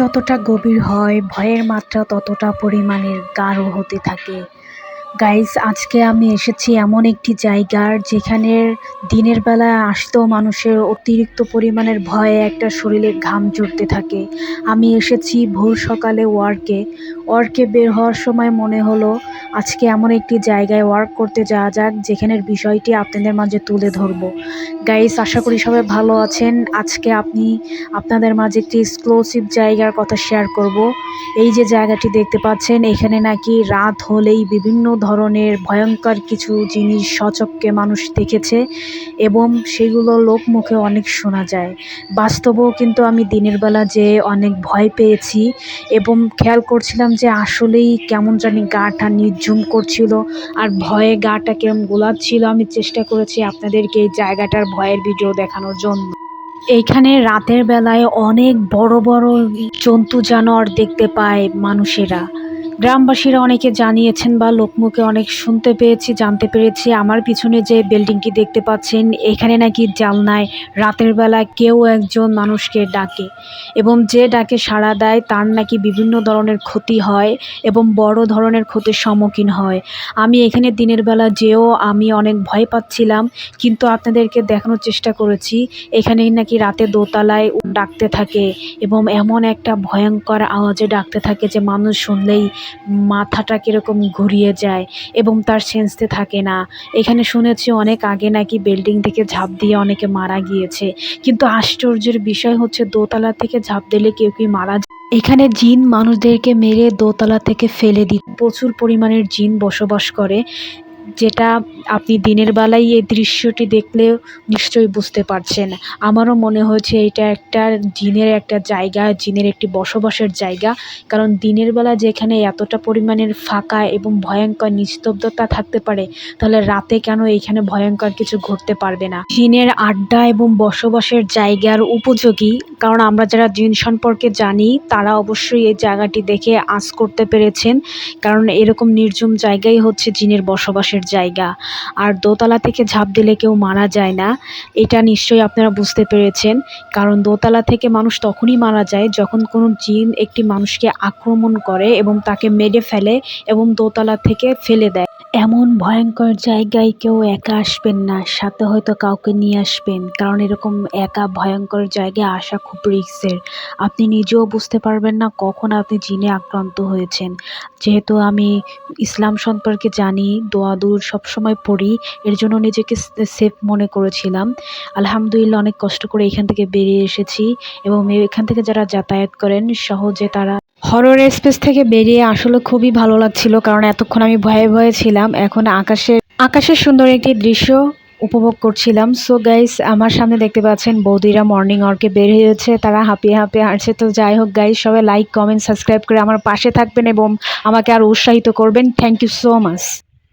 যতটা গভীর হয়, ভয়ের মাত্রা ততটা পরিমাণের গাঢ় হতে থাকে। গাইস আজকে আমি এসেছি এমন একটি জায়গার যেখানে দিনের বেলা আসতেও মানুষের অতিরিক্ত পরিমাণের ভয়ে একটা শরীরে ঘাম জড়তে থাকে। আমি এসেছি ভোর সকালে ওয়ার্কে ওয়ার্কে বের হওয়ার সময় মনে হলো, আজকে এমন একটি জায়গায় ওয়ার্ক করতে যাওয়া যাক, যেখানের বিষয়টি আপনাদের মাঝে তুলে ধরবো। গাইস, আশা করি সবাই ভালো আছেন। আজকে আপনি আপনাদের মাঝে একটি এক্সক্লুসিভ জায়গার কথা শেয়ার করব। এই যে জায়গাটি দেখতে পাচ্ছেন, এখানে নাকি রাত হলেই বিভিন্ন ধরনের ভয়ঙ্কর কিছু জিনিস সচককে মানুষ দেখেছে এবং সেগুলো লোক মুখে অনেক শোনা যায়। বাস্তবেও কিন্তু আমি দিনের বেলা যে অনেক ভয় পেয়েছি এবং খেয়াল করছিলাম যে আসলেই কেমন জানি গাটা নির্ঝুম করছিল আর ভয়ে গাটা কেমন গোলাচ্ছিল, আমি চেষ্টা করেছি আপনাদেরকে এই জায়গাটার ভয়ের ভিডিও দেখানোর জন্য। এইখানে রাতের বেলায় অনেক বড় বড় জন্তু জানোয়ার দেখতে পায় মানুষেরা। গ্রামবাসীরা অনেকে জানিয়েছেন বা লোকমুখে অনেক শুনতে পেয়েছি, জানতে পেরেছি। আমার পিছনে যে বিল্ডিংটি দেখতে পাচ্ছেন, এখানে নাকি জালনায় রাতের বেলা কেউ একজন মানুষকে ডাকে এবং যে ডাকে সাড়া দেয় তার নাকি বিভিন্ন ধরনের ক্ষতি হয় এবং বড় ধরনের ক্ষতির সম্মুখীন হয়। আমি এখানে দিনের বেলা যেও আমি অনেক ভয় পাচ্ছিলাম, কিন্তু আপনাদেরকে দেখানোর চেষ্টা করেছি। এখানেই নাকি রাতে দোতলায় ডাকতে থাকে এবং এমন একটা ভয়ঙ্কর আওয়াজে ডাকতে থাকে যে মানুষ শুনলেই মাথাটা কীরকম ঘুরিয়ে যায় এবং তার সেন্সতে থাকে না। এখানে শুনেছি অনেক আগে নাকি বিল্ডিং থেকে ঝাঁপ দিয়ে অনেকে মারা গিয়েছে। কিন্তু আশ্চর্যের বিষয় হচ্ছে দোতলা থেকে ঝাঁপ দিলে কেউ কি মারা যায়? এখানে জিন মানুষদেরকে মেরে দোতলা থেকে ফেলে দিত প্রচুর পরিমাণের জিন বসবাস করে। যেটা আপনি দিনের বেলায় এই দৃশ্যটি দেখলে নিশ্চয়ই বুঝতে পারছেন। আমারও মনে হয়েছে এটা একটা জিনের একটা জায়গা, জিনের একটি বসবাসের জায়গা। কারণ দিনের বেলা যেখানে এতটা পরিমাণের ফাঁকা এবং ভয়ঙ্কর নিস্তব্ধতা থাকতে পারে, তাহলে রাতে কেন এইখানে ভয়ঙ্কর কিছু ঘটতে পারবে না? জিনের আড্ডা এবং বসবাসের জায়গার উপযোগী কারণ আমরা যারা জিন সম্পর্কে জানি, তারা অবশ্যই এই জায়গাটি দেখে আঁচ করতে পেরেছেন। কারণ এরকম নির্জুম জায়গাই হচ্ছে জিনের বসবাসের জায়গা। আর দোতলা থেকে ঝাঁপ দিলে কেউ মারা যায় না, এটা নিশ্চয়ই আপনারা বুঝতে পেরেছেন। কারণ দোতলা থেকে মানুষ তখনই মারা যায় যখন কোনো জিন একটি মানুষকে আক্রমণ করে এবং তাকে মেরে ফেলে এবং দোতলা থেকে ফেলে দেয়। এমন ভয়ঙ্কর জায়গায় কেউ একা আসবেন না, সাথে হয়তো কাউকে নিয়ে আসবেন। কারণ এরকম একা ভয়ঙ্কর জায়গায় আসা খুব রিস্কের। আপনি নিজেও বুঝতে পারবেন না কখন আপনি জিনে আক্রান্ত হয়েছেন। যেহেতু আমি ইসলাম সম্পর্কে জানি, দোয়া দূর সবসময় পড়ি, এর জন্য নিজেকে সেফ মনে করেছিলাম। আলহামদুলিল্লাহ অনেক কষ্ট করে এখান থেকে বেরিয়ে এসেছি এবং এখান থেকে যারা যাতায়াত করেন, সহজে তারা হরর স্পেস থেকে বেরিয়ে আসলে খুবই ভালো লাগছিল, কারণ এতক্ষণ আমি ভয়ে ভয়ে ছিলাম। এখন আকাশে আকাশের সুন্দর একটি দৃশ্য উপভোগ করছিলাম। সো গাইস আমার সামনে দেখতে পাচ্ছেন বৌদিরা মর্নিং ওয়ার্কে বের হয়েছে, তারা হাঁপিয়ে হাঁপিয়ে হাঁটছে। তো যাই হোক গাইস সবাই লাইক কমেন্ট সাবস্ক্রাইব করে আমার পাশে থাকবেন এবং আমাকে আর উৎসাহিত করবেন। Thank you so much